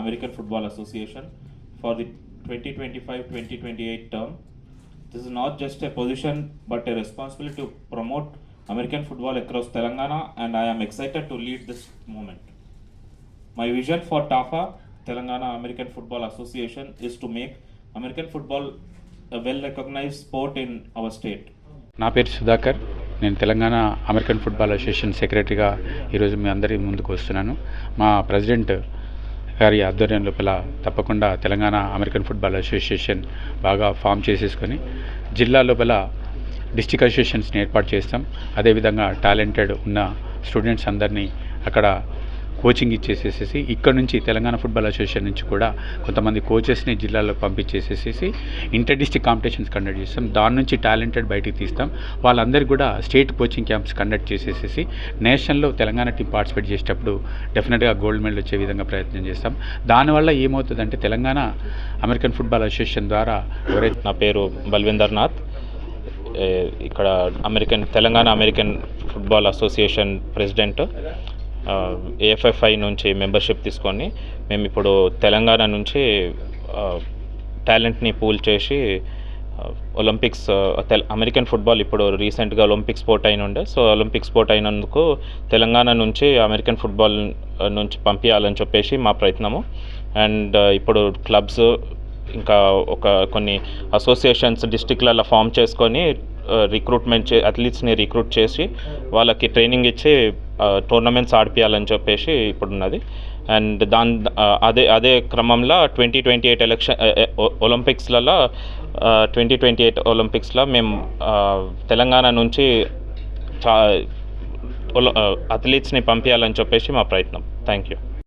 American Football Association for the 2025-2028 term. This is not just a position but a responsibility to promote American football across Telangana and I am excited to lead this movement. My vision for TAFA, Telangana American Football Association, is to make American football a well recognized sport in our state. నా పేరు సుధాకర్ నేను Telangana American football association సెక్రటరీగా ఈరోజు మీ అందరి ముందుకు వస్తున్నాను. మా president గారి ఆధ్వర్యం లోపల తప్పకుండా తెలంగాణ అమెరికన్ ఫుట్బాల్ అసోసియేషన్ బాగా ఫామ్ చేసేసుకొని జిల్లా లోపల డిస్టిక్ అసోసియేషన్స్ని ఏర్పాటు చేస్తాం. అదేవిధంగా టాలెంటెడ్ ఉన్న స్టూడెంట్స్ అందరినీ అక్కడ కోచింగ్ ఇచ్చేసేసేసి ఇక్కడ నుంచి తెలంగాణ ఫుట్బాల్ అసోసియేషన్ నుంచి కూడా కొంతమంది కోచెస్ని జిల్లాలో పంపించేసేసేసి ఇంటర్ డిస్టిక్ కాంపిటీషన్స్ కండక్ట్ చేస్తాం. దాని నుంచి టాలెంటెడ్ బయటికి తీస్తాం. వాళ్ళందరికీ కూడా స్టేట్ కోచింగ్ క్యాంప్స్ కండక్ట్ చేసేసేసి నేషనల్లో తెలంగాణ టీం పార్టిసిపేట్ చేసేటప్పుడు డెఫినెట్గా గోల్డ్ మెడల్ వచ్చే విధంగా ప్రయత్నం చేస్తాం. దానివల్ల ఏమవుతుందంటే తెలంగాణ అమెరికన్ ఫుట్బాల్ అసోసియేషన్ ద్వారా ఎవరైతే నా పేరు బల్విందర్ నాథ్. ఇక్కడ American Telangana American football association president AFFI నుంచి మెంబర్షిప్ తీసుకొని మేము ఇప్పుడు తెలంగాణ నుంచి టాలెంట్ని పూల్ చేసి ఒలింపిక్స్ తెల్ అమెరికన్ ఫుట్బాల్ ఇప్పుడు రీసెంట్గా ఒలింపిక్ స్పోర్ట్ అయిన ఉండే సో ఒలింపిక్ స్పోర్ట్ అయినందుకు తెలంగాణ నుంచి అమెరికన్ ఫుట్బాల్ నుంచి పంపించాలని చెప్పేసి మా ప్రయత్నము. అండ్ ఇప్పుడు క్లబ్స్ ఇంకా ఒక కొన్ని అసోసియేషన్స్ డిస్టిక్లలో ఫామ్ చేసుకొని రిక్రూట్మెంట్ చే అథ్లీట్స్ని రిక్రూట్ చేసి వాళ్ళకి ట్రైనింగ్ ఇచ్చి టోర్నమెంట్స్ ఆడిపియాలని చెప్పేసి ఇప్పుడున్నది. అండ్ దాని అదే అదే క్రమంలో ట్వంటీ ట్వంటీ ఎయిట్ ఎలక్షన్ ఒలింపిక్స్లలో ట్వంటీ ట్వంటీ ఎయిట్ ఒలింపిక్స్లో మేము తెలంగాణ నుంచి చా అథ్లీట్స్ని పంపించాలని చెప్పేసి మా ప్రయత్నం. Thank you